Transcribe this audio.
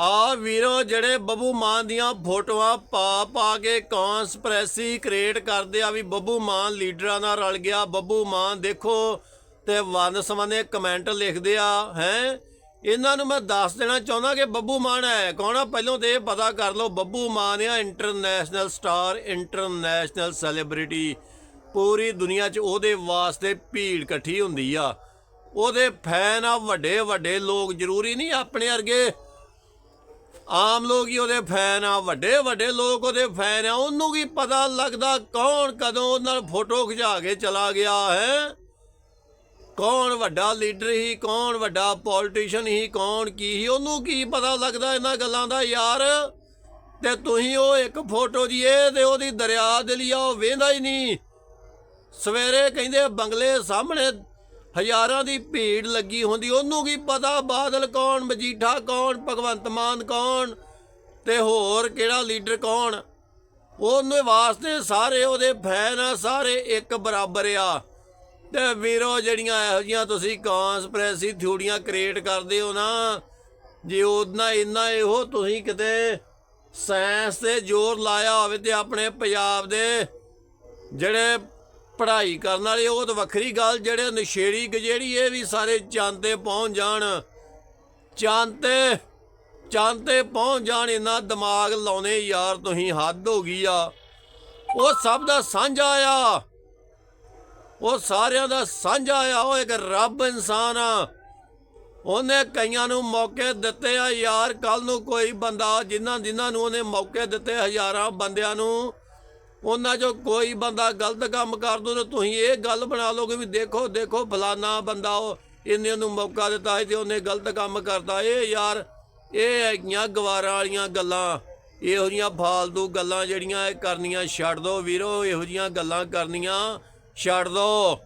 ਆ ਵੀਰੋ, ਜਿਹੜੇ ਬੱਬੂ ਮਾਨ ਦੀਆਂ ਫੋਟੋਆਂ ਪਾ ਪਾ ਕੇ ਕੌਨਸਪ੍ਰੈਸੀ ਕ੍ਰੀਏਟ ਕਰਦੇ ਆ ਵੀ ਬੱਬੂ ਮਾਨ ਲੀਡਰਾਂ ਨਾਲ ਰਲ ਗਿਆ। ਬੱਬੂ ਮਾਨ ਦੇਖੋ ਤੇ ਵੰਨ ਸਵੰਨੇ ਕਮੈਂਟ ਲਿਖਦੇ ਆ, ਹੈ? ਇਹਨਾਂ ਨੂੰ ਮੈਂ ਦੱਸ ਦੇਣਾ ਚਾਹੁੰਦਾ ਕਿ ਬੱਬੂ ਮਾਨ ਹੈ। ਕੌਣ ਆ? ਪਹਿਲਾਂ ਤੇ ਇਹ ਪਤਾ ਕਰ ਲਓ, ਬੱਬੂ ਮਾਨ ਆ ਇੰਟਰਨੈਸ਼ਨਲ ਸਟਾਰ ਇੰਟਰਨੈਸ਼ਨਲ ਸੈਲੀਬ੍ਰਿਟੀ ਪੂਰੀ ਦੁਨੀਆ 'ਚ ਉਹਦੇ ਵਾਸਤੇ ਭੀੜ ਇਕੱਠੀ ਹੁੰਦੀ ਆ। ਉਹਦੇ ਫੈਨ ਆ ਵੱਡੇ ਵੱਡੇ ਲੋਕ ਜ਼ਰੂਰੀ ਨਹੀਂ ਆਪਣੇ ਵਰਗੇ ਆਮ ਲੋਕ ਹੀ ਉਹਦੇ ਫੈਨ ਆ, ਵੱਡੇ ਵੱਡੇ ਲੋਕ ਉਹਦੇ ਫੈਨ ਆ, ਉਹਨੂੰ ਕੀ ਪਤਾ ਲੱਗਦਾ ਕੌਣ ਕਦੋਂ ਉਹਦੇ ਨਾਲ ਫੋਟੋ ਖਿਚਾ ਕੇ ਚਲਾ ਗਿਆ ਹੈ? ਕੌਣ ਵੱਡਾ ਲੀਡਰ ਹੀ, ਕੌਣ ਵੱਡਾ ਪੋਲੀਟੀਸ਼ੀਅਨ ਹੀ, ਕੌਣ ਕੀ ਹੀ, ਉਹਨੂੰ ਕੀ ਪਤਾ ਲੱਗਦਾ ਇਹਨਾਂ ਗੱਲਾਂ ਦਾ ਯਾਰ? ਤੇ ਤੁਸੀਂ ਉਹ ਇੱਕ ਫੋਟੋ ਜੀ ਇਹ ਤੇ ਉਹਦੀ ਦਰਿਆ ਦੇ ਲਈ ਆ ਉਹ ਵੇਂਦਾ ਹੀ ਨਹੀਂ। ਸਵੇਰੇ ਕਹਿੰਦੇ ਬੰਗਲੇ ਸਾਹਮਣੇ ਹਜ਼ਾਰਾਂ ਦੀ ਭੀੜ ਲੱਗੀ ਹੁੰਦੀ, ਉਹਨੂੰ ਕੀ ਪਤਾ ਬਾਦਲ ਕੌਣ, ਮਜੀਠਾ ਕੌਣ, ਭਗਵੰਤ ਮਾਨ ਕੌਣ ਤੇ ਹੋਰ ਕਿਹੜਾ ਲੀਡਰ ਕੌਣ। ਉਹਨੇ ਵਾਸਤੇ ਸਾਰੇ ਉਹਦੇ ਫੈਨ ਆ, ਸਾਰੇ ਇੱਕ ਬਰਾਬਰ ਆ। ਤੇ ਵੀਰੋ, ਜਿਹੜੀਆਂ ਇਹੋ ਜੀਆਂ ਤੁਸੀਂ ਕੌਨਸਪ੍ਰੈਸੀ ਥਿਊਰੀਆਂ ਕ੍ਰੀਏਟ ਕਰਦੇ ਹੋ ਨਾ, ਜੇ ਉਹਦਾ ਇੰਨਾ ਇਹੋ ਤੁਸੀਂ ਕਿਤੇ ਸਾਇੰਸ ਤੇ ਜ਼ੋਰ ਲਾਇਆ ਹੋਵੇ ਤੇ ਆਪਣੇ ਪੰਜਾਬ ਦੇ ਜਿਹੜੇ ਪੜ੍ਹਾਈ ਕਰਨ ਵਾਲੇ, ਉਹ ਤਾਂ ਵੱਖਰੀ ਗੱਲ, ਜਿਹੜੇ ਨਸ਼ੇੜੀ ਗਜੇੜੀ, ਇਹ ਵੀ ਸਾਰੇ ਚੰਦ ਤੇ ਪਹੁੰਚ ਜਾਣ। ਚੰਦ ਤੇ ਚੰਦ ਤੇ ਪਹੁੰਚ ਜਾਣ ਇਹਨਾਂ ਦਿਮਾਗ ਲਾਉਣੇ, ਯਾਰ ਤੁਸੀਂ ਹੱਦ ਹੋ ਗਈ ਆ। ਉਹ ਸਭ ਦਾ ਸਾਂਝਾ ਆ ਉਹ ਸਾਰਿਆਂ ਦਾ ਸਾਂਝਾ ਆ ਉਹ ਇੱਕ ਰੱਬ ਇਨਸਾਨ ਆ। ਉਹਨੇ ਕਈਆਂ ਨੂੰ ਮੌਕੇ ਦਿੱਤੇ ਆ, ਯਾਰ ਕੱਲ ਨੂੰ ਕੋਈ ਬੰਦਾ ਜਿਨ੍ਹਾਂ ਜਿਨ੍ਹਾਂ ਨੂੰ ਉਹਨੇ ਮੌਕੇ ਦਿੱਤੇ, ਹਜ਼ਾਰਾਂ ਬੰਦਿਆਂ ਨੂੰ ਉਹਨਾਂ ਚੋਂ ਕੋਈ ਬੰਦਾ ਗਲਤ ਕੰਮ ਕਰ ਦੋ ਤੇ ਤੁਸੀਂ ਇਹ ਗੱਲ ਬਣਾ ਲਓਗੇ ਵੀ ਦੇਖੋ ਦੇਖੋ, ਫਲਾਨਾ ਬੰਦਾ ਉਹ ਇਹਨੇ ਨੂੰ ਮੌਕਾ ਦਿੱਤਾ ਸੀ ਤੇ ਉਹਨੇ ਗਲਤ ਕੰਮ ਕਰਦਾ ਇਹ ਯਾਰ, ਇਹ ਹੈਗੀਆਂ ਗਵਾਰਾਂ ਵਾਲੀਆਂ ਗੱਲਾਂ ਇਹੋ ਜੀਆਂ ਫਾਲਤੂ ਗੱਲਾਂ ਜਿਹੜੀਆਂ ਇਹ ਕਰਨੀਆਂ, ਛੱਡ ਦੋ ਵੀਰੋ ਇਹੋ ਜੀਆਂ ਗੱਲਾਂ ਕਰਨੀਆਂ, ਛੱਡ ਦੋ।